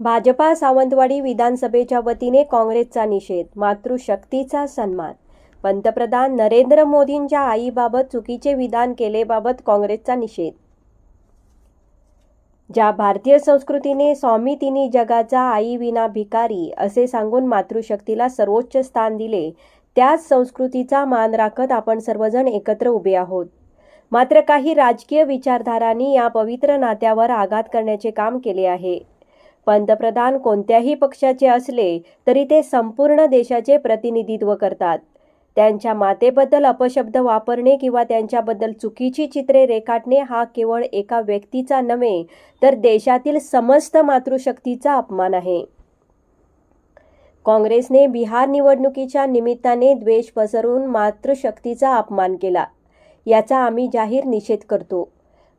भाजपा सावंतवाडी विधानसभेच्या वतीने काँग्रेसचा निषेध मातृशक्तीचा सन्मान. पंतप्रधान नरेंद्र मोदींच्या आईबाबत चुकीचे विधान केलेबाबत काँग्रेसचा निषेध. ज्या भारतीय संस्कृतीने स्वामी तिने जगाचा आई विना भिकारी असे सांगून मातृशक्तीला सर्वोच्च स्थान दिले त्याच संस्कृतीचा मान राखत आपण सर्वजण एकत्र उभे आहोत. मात्र काही राजकीय विचारधारांनी या पवित्र नात्यावर आघात करण्याचे काम केले आहे. पंतप्रधान कोणत्याही पक्षाचे असले तरी ते संपूर्ण देशाचे प्रतिनिधित्व करतात. त्यांच्या मातेबद्दल अपशब्द वापरणे किंवा त्यांच्याबद्दल चुकीची चित्रे रेखाटणे हा केवळ एका व्यक्तीचा नव्हे तर देशातील समस्त मातृशक्तीचा अपमान आहे. काँग्रेसने बिहार निवडणुकीच्या निमित्ताने द्वेष पसरवून मातृशक्तीचा अपमान केला. याचा आम्ही जाहीर निषेध करतो.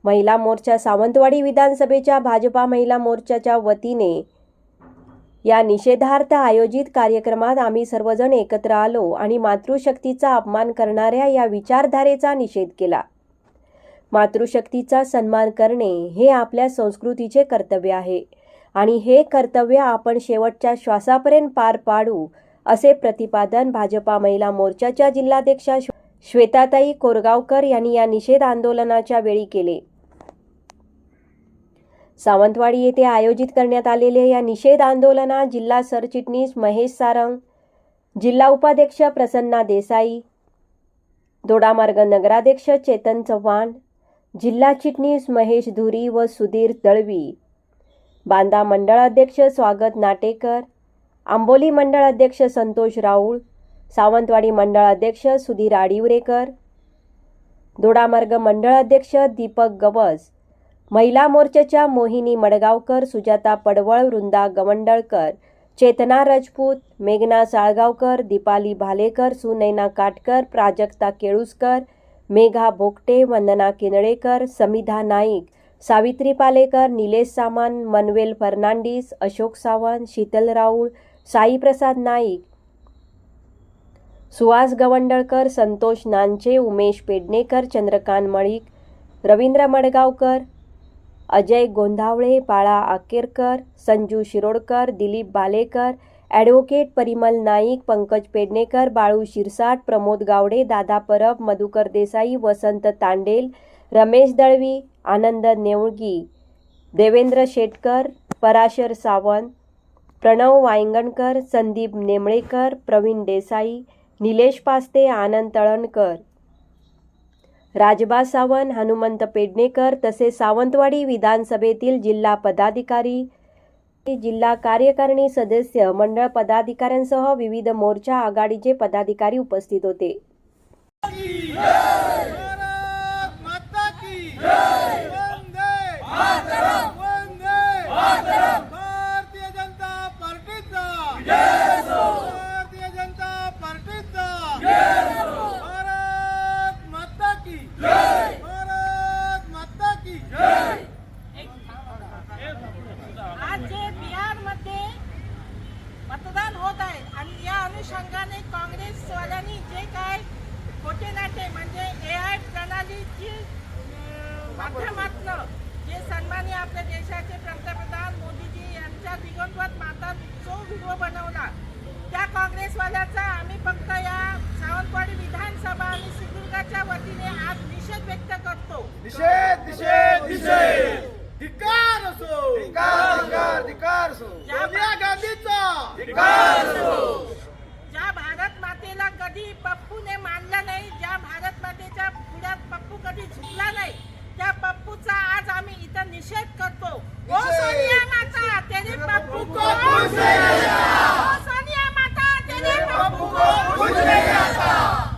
महिला मोर्चा सावंतवाडी विधानसभेच्या भाजपा महिला मोर्चाच्या वतीने या निषेधार्थ आयोजित कार्यक्रमात आम्ही सर्वजण एकत्र आलो आणि मातृशक्तीचा अपमान करणाऱ्या या विचारधारेचा निषेध केला. मातृशक्तीचा सन्मान करणे हे आपल्या संस्कृतीचे कर्तव्य आहे आणि हे कर्तव्य आपण शेवटच्या श्वासापर्यंत पार पाडू असे प्रतिपादन भाजपा महिला मोर्चाच्या जिल्हाध्यक्षा श्व- श्वेताताई कोरगावकर यांनी या निषेध आंदोलनाच्या वेळी केले. सावंतवाडी येथे आयोजित करण्यात आलेल्या या निषेध आंदोलनात जिल्हा सरचिटणीस महेश सारंग जिल्हा उपाध्यक्ष प्रसन्ना देसाई दोडामार्ग नगराध्यक्ष चेतन चव्हाण जिल्हा चिटणीस महेश धुरी व सुधीर दळवी बांदा मंडळ अध्यक्ष स्वागत नाटेकर आंबोली मंडळ अध्यक्ष संतोष राऊळ सावंतवाडी मंडळ अध्यक्ष सुधीर आडिवरेकर. दोडामार्ग मंडळ अध्यक्ष दीपक गवस. महिला मोर्चाच्या मोहिनी मडगावकर सुजाता पडवळ वृंदा गवंडळकर चेतना राजपूत मेघना साळगावकर दीपाली भालेकर सुनैना काटकर प्राजक्ता केळुसकर मेघा भोगटे वंदना किनळेकर समिधा नाईक सावित्री पालेकर निलेश सामान मनवेल फर्नांडिस अशोक सावंत शीतल राऊळ साईप्रसाद नाईक सुहास गवंडळकर संतोष नांचे उमेश पेडणेकर चंद्रकांत मळीक रवींद्र मडगावकर अजय गोंधावळे बाळा आकेरकर संजू शिरोडकर दिलीप बालेकर ॲडव्होकेट परिमल नाईक पंकज पेडणेकर बाळू शिरसाट प्रमोद गावडे दादा परब मधुकर देसाई वसंत तांडेल रमेश दळवी आनंद नेवळगी देवेंद्र शेटकर पराशर सावंत प्रणव वायंगणकर संदीप नेमळेकर प्रवीण देसाई निलेश पास्ते आनंद तळणकर. राजबा सावंत हनुमंत पेडणेकर तसेच सावंतवाडी विधानसभेतील जिल्हा पदाधिकारी जिल्हा कार्यकारिणी सदस्य मंडळ पदाधिकाऱ्यांसह विविध मोर्चा आघाडीचे पदाधिकारी उपस्थित होते भारत माता की वंदे वंदे भारतीय जनता पार्टीचा भारतीय जनता पार्टीचा भारत माता की भारत माता की आज जे बिहारमध्ये मतदान होत आहे आणि या अनुषंगाने काँग्रेसवाल्यांनी जे काय खोटे नाटे म्हणजे ए आय प्रणालीची माध्यमातनं जे सन्मानी आपल्या देशाचे पंतप्रधान मोदीजी यांच्या दिगंबत माता जो व्हिडिओ बनवला त्या काँग्रेसवाल्याचा आम्ही फक्त या सावंतवाडी विधानसभा आणि सिंधुदुर्गाच्या वतीने आज निषेध व्यक्त करतो निषेध निषेध निषेध धिक्कार असो धिक्कार धिक्कार धिक्कार असो सोनिया गांधीचा धिक्कार असो ज्या भारत मातेला कधी पप्पूने मानलं नाही ज्या भारत मातेच्या पुढ्यात पप्पू कधी झुकला नाही त्या पप्पूचा आज आम्ही इथं निषेध करतो ओ सोनिया माता तेरे पप्पू को कुछ नहीं ओ सोनिया माता तेरे पप्पू को कुछ नहीं आता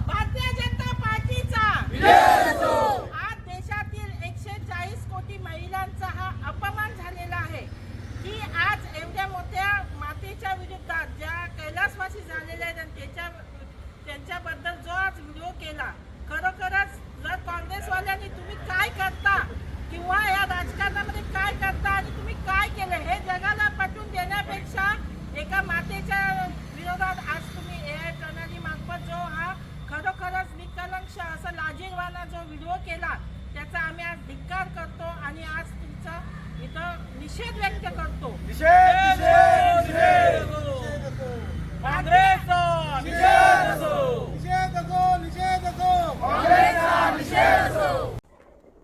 भारतीय जनता पार्टीचा विजय असो आज देशातील एकशे चाळीस कोटी महिलांचा हा अपमान झालेला आहे की आज एवढ्या मोठ्या मातेच्या विरुद्धात ज्या कैलासवासी झालेल्या आहेत आणि त्याच्या त्यांच्याबद्दल जो आज व्हिडिओ केला खरोखरच जर काँग्रेसवाल्यांनी तुम्ही काय करता किंवा या राजकारणामध्ये काय करता आणि तुम्ही काय केलं हे जगाला पटवून देण्यापेक्षा एका मातेच्या विरोधात आज तुम्ही ए आय प्रणाली मार्फत जो हा खरोखरच निकलंक्ष असा लाजीरवाना जो व्हिडिओ केला त्याचा आम्ही आज धिक्कार करतो आणि आज तुमचा इथं निषेध व्यक्त करतो.